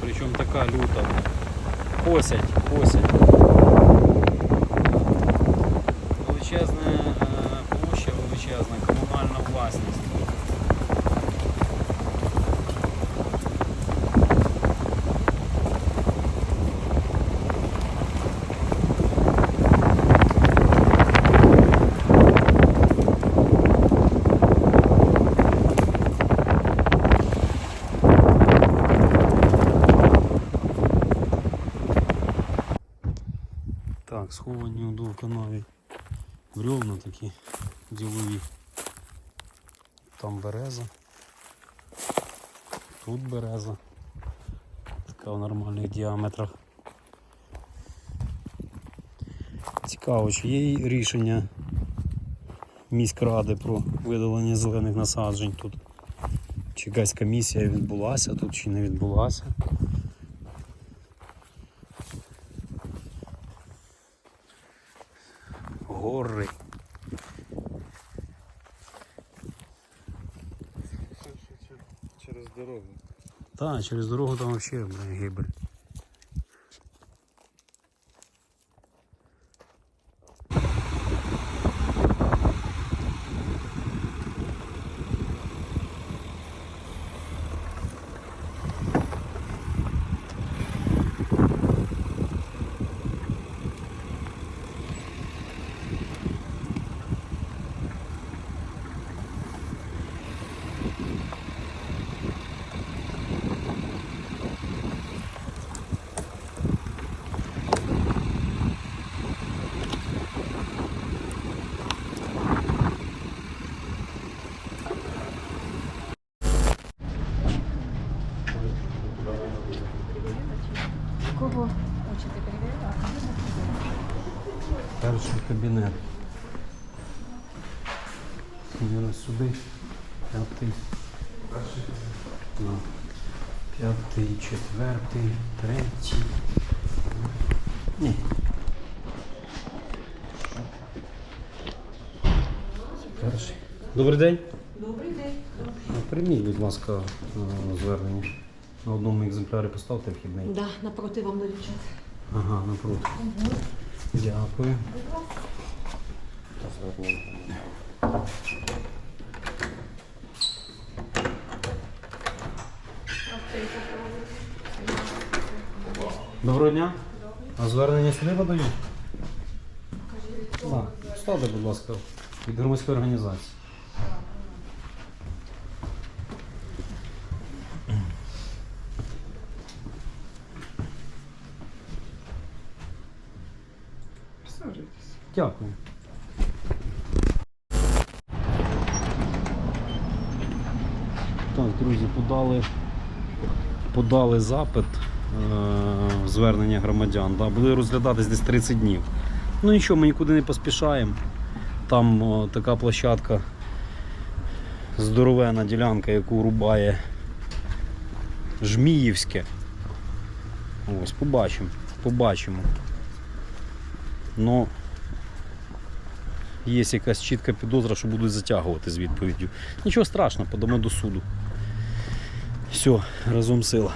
Причому така люта. Косять, косять. Так, сховані у довканаві бревна такі ділові. Там береза. Тут береза. Така в нормальних діаметрах. Цікаво, чи є рішення міськради про видалення зелених насаджень тут. Чи якась комісія відбулася тут, чи не відбулася. Гори. Через дорогу. Так, через дорогу там вообще гибель. Перший кабінет. Міра сюди. П'ятий. Ну, П'ятий, четвертий, третій. Ні. Перший. Добрий день. Добрий день. Прийміть, будь ласка, е, звернення. На одному екземплярі поставте вхідний. Да, напроти вам навічать. Ага, напроти. Дякую. Доброго дня. А звернення сюди подають? Так, ставте, будь ласка, від громадської організації. Присаджуйтесь. Дякую. Так, друзі, подали, подали запит е, звернення громадян. Да, буде розглядатись десь 30 днів. Ну нічого, ми нікуди не поспішаємо. Там о, така площадка, здоровена ділянка, яку рубає Жміївське. Ось, побачимо. Побачимо. Ну, є якась чітка підозра, що будуть затягувати з відповіддю. Нічого страшного, подамо до суду. Все, разом сила.